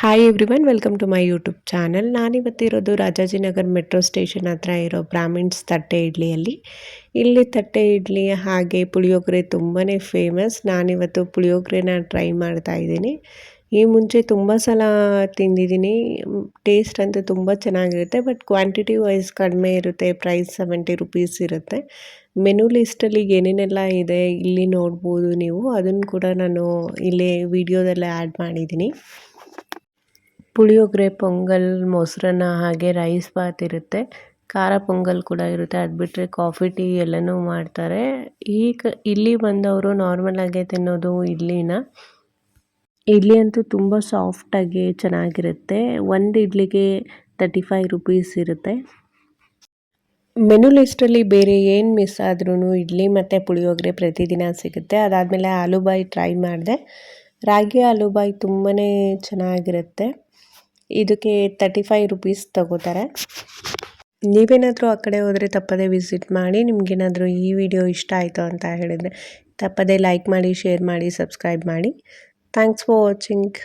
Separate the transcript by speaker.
Speaker 1: Hi everyone welcome to my YouTube channel ನಾನಿವತ್ತಿರೋದು Rajajinagar metro station ಹತ್ರ ಇರೋ ಬ್ರಾಹ್ಮಿಣ್ಸ್ ತಟ್ಟೆ ಇಡ್ಲಿಯಲ್ಲಿ. ಇಲ್ಲಿ ತಟ್ಟೆ ಇಡ್ಲಿ ಹಾಗೆ ಪುಳಿಯೋಗರೆ ತುಂಬಾ ಫೇಮಸ್ ನಾನಿವತ್ತು ಪುಳಿಯೋಗರೆನ ಟ್ರೈ ಮಾಡ್ತಾ ಇದ್ದೀನಿ. ಈ ಮುಂಚೆ ತುಂಬ ಸಲ ತಿಂದಿದ್ದೀನಿ. ಟೇಸ್ಟ್ ಅಂತೂ ತುಂಬ ಚೆನ್ನಾಗಿರುತ್ತೆ ಬಟ್ ಕ್ವಾಂಟಿಟಿ ವೈಸ್ ಕಡಿಮೆ ಇರುತ್ತೆ ಪ್ರೈಸ್ ಸೆವೆಂಟಿ ರುಪೀಸ್ ಇರುತ್ತೆ. ಮೆನು ಲಿಸ್ಟಲ್ಲಿ ಏನೇನೆಲ್ಲ ಇದೆ ಇಲ್ಲಿ ನೋಡ್ಬೋದು ನೀವು. ಅದನ್ನು ಕೂಡ ನಾನು ಇಲ್ಲಿ ವಿಡಿಯೋದಲ್ಲೇ ಆ್ಯಡ್ ಮಾಡಿದ್ದೀನಿ. ಪುಳಿಯೋಗರೆ, ಪೊಂಗಲ್, ಮೊಸರನ್ನ ಹಾಗೆ ರೈಸ್ ಬಾತ್ ಇರುತ್ತೆ. ಖಾರ, ಪೊಂಗಲ್ ಕೂಡ ಇರುತ್ತೆ. ಅದು ಬಿಟ್ಟರೆ ಕಾಫಿ ಟೀ ಎಲ್ಲನೂ ಮಾಡ್ತಾರೆ. ಈಗ ಇಲ್ಲಿ ಬಂದವರು ನಾರ್ಮಲ್ ಆಗೇ ತಿನ್ನೋದು ಇಡ್ಲಿನ. ಇಡ್ಲಿ ಅಂತೂ ತುಂಬ ಸಾಫ್ಟಾಗಿ ಚೆನ್ನಾಗಿರುತ್ತೆ. ಒಂದು ಇಡ್ಲಿಗೆ ತರ್ಟಿ ಫೈವ್ ರುಪೀಸ್ ಇರುತ್ತೆ. ಮೆನು ಲಿಸ್ಟಲ್ಲಿ ಬೇರೆ ಏನು ಮಿಸ್ ಆದ್ರೂ ಇಡ್ಲಿ ಮತ್ತು ಪುಳಿಯೋಗರೆ ಪ್ರತಿದಿನ ಸಿಗುತ್ತೆ. ಅದಾದಮೇಲೆ ಆಲೂಬಾಯಿ ಟ್ರೈ ಮಾಡಿದೆ. ರಾಗಿ ಆಲೂಬಾಯಿ ತುಂಬಾ ಚೆನ್ನಾಗಿರುತ್ತೆ. ಇದಕ್ಕೆ ತರ್ಟಿ ಫೈವ್ ರುಪೀಸ್ ತಗೋತಾರೆ. ನೀವೇನಾದರೂ ಆ ಕಡೆ ಹೋದರೆ ತಪ್ಪದೇ ವಿಸಿಟ್ ಮಾಡಿ, ನಿಮಗೇನಾದರೂ ಈ ವಿಡಿಯೋ ಇಷ್ಟ ಆಯಿತು ಅಂತ ಹೇಳಿದರೆ ತಪ್ಪದೇ ಲೈಕ್ ಮಾಡಿ ಶೇರ್ ಮಾಡಿ ಸಬ್ಸ್ಕ್ರೈಬ್ ಮಾಡಿ. Thanks for watching